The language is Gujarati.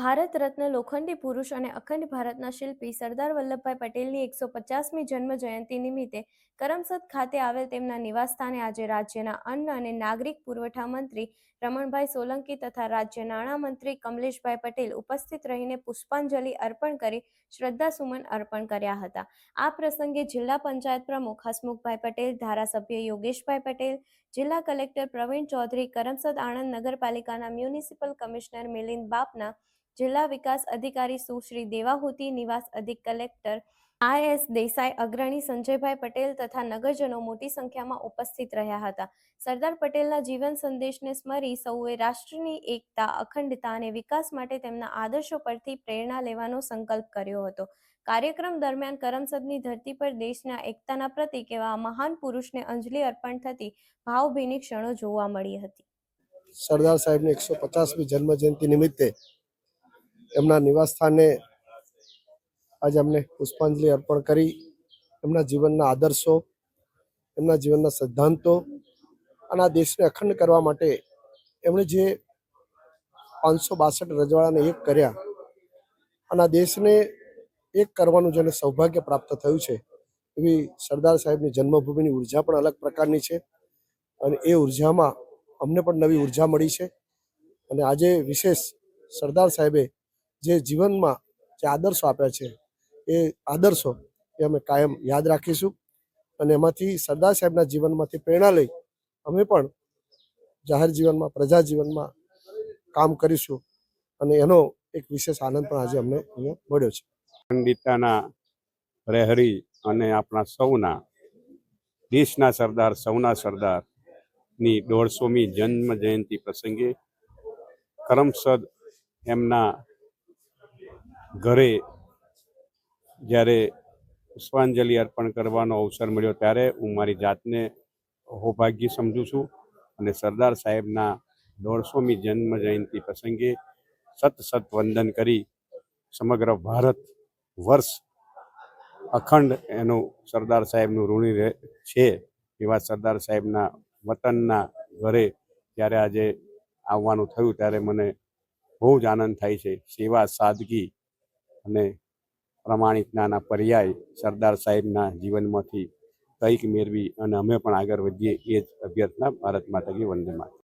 ભારત રત્ન, લોખંડી પુરુષ અને અખંડ ભારતના શિલ્પી સરદાર વલ્લભભાઈ પટેલની એકસો પચાસમી જન્મ જયંતિ નિમિત્તે કરમસદ ખાતે આવેલ તેમના નિવાસસ્થાને આજે રાજ્યના અન્ન અને નાગરિક પુરવઠા મંત્રી રમણભાઈ સોલંકી તથા રાજ્ય નાણામંત્રી કમલેશભાઈ પટેલ ઉપસ્થિત રહીને પુષ્પાંજલિ અર્પણ કરી શ્રદ્ધાસુમન અર્પણ કર્યા હતા. આ પ્રસંગે જિલ્લા પંચાયત પ્રમુખ હસમુખભાઈ પટેલ, ધારાસભ્ય યોગેશભાઈ પટેલ, જિલ્લા કલેક્ટર પ્રવીણ ચૌધરી, કરમસદ આણંદ નગરપાલિકાના મ્યુનિસિપલ કમિશનર મિલિંદ બાપના જિલ્લા વિકાસ અધિકારી સુશ્રી દેવાહુતિ, નિવાસ અધિક કલેક્ટર આઈ. એસ. દેસાઈ, અગ્રણી સંજયભાઈ પટેલ તથા નગરજનો મોટી સંખ્યામાં ઉપસ્થિત રહ્યા હતા. સરદાર પટેલના જીવન સંદેશને સ્મરી સૌએ રાષ્ટ્રની એકતા, અખંડતા અને વિકાસ માટે તેમના આદર્શો પરથી પ્રેરણા લેવાનો સંકલ્પ કર્યો હતો. કાર્યક્રમ દરમિયાન કરમસદની ધરતી પર દેશના એકતાના પ્રતિક એવા મહાન પુરુષને અંજલિ અર્પણ થતી ભાવભીની ક્ષણો જોવા મળી હતી. સરદાર સાહેબની એકસો પચાસમી જન્મ જયંતિ નિમિત્તે એમના નિવાસ સ્થાને આજે અમને પુષ્પાંજલિ અર્પણ કરી. એમના જીવનના આદર્શો, એમના જીવનના સિદ્ધાંતો અને આ દેશને અખંડ કરવા માટે એમણે જે પાંચસો બાસઠ રજવાડાને એક કર્યા અને આ દેશને એક કરવાનું જેને સૌભાગ્ય પ્રાપ્ત થયું છે, એવી સરદાર સાહેબની જન્મભૂમિની ઊર્જા પણ અલગ પ્રકારની છે અને એ ઉર્જામાં અમને પણ નવી ઊર્જા મળી છે. અને આજે વિશેષ સરદાર સાહેબે જે જીવનમાં જે આદર્શો આપ્યા છે, એ આદર્શો એ અમે કાયમ યાદ રાખીશું અને એમાંથી સરદાર સાહેબના જીવનમાંથી પ્રેરણા લઈ અમે પણ જાહેર જીવનમાં, પ્રજા જીવનમાં કામ કરીશું અને એનો એક વિશેષ આનંદ પણ આજે અમને અહીંયા મળ્યો છે. પંડિતાના પ્રહરી અને આપણા સૌના, દેશના સરદાર, સૌના સરદારની દોઢસોમી જન્મ જયંતિ પ્રસંગે કરમસદ એમના ઘરે જ્યારે પુષ્પાંજલિ અર્પણ કરવાનો અવસર મળ્યો ત્યારે હું મારી જાતને સૌભાગ્ય સમજું છું અને સરદાર સાહેબના દોઢસોમી જન્મ જયંતિ પ્રસંગે સત સત વંદન કરી સમગ્ર ભારત વર્ષ અખંડ એનું સરદાર સાહેબનું ઋણી રહે છે એવા સરદાર સાહેબના વતનના ઘરે જ્યારે આજે આવવાનું થયું ત્યારે મને બહુ જ આનંદ થાય છે. સેવા, સાદગી અને પ્રમાણિક નાના પર્યાય સરદાર સાહેબના જીવનમાંથી કંઈક મેળવી અને અમે પણ આગળ વધીએ એ જ અભ્યર્થના ભારત માતા કી વંદે માતરમ.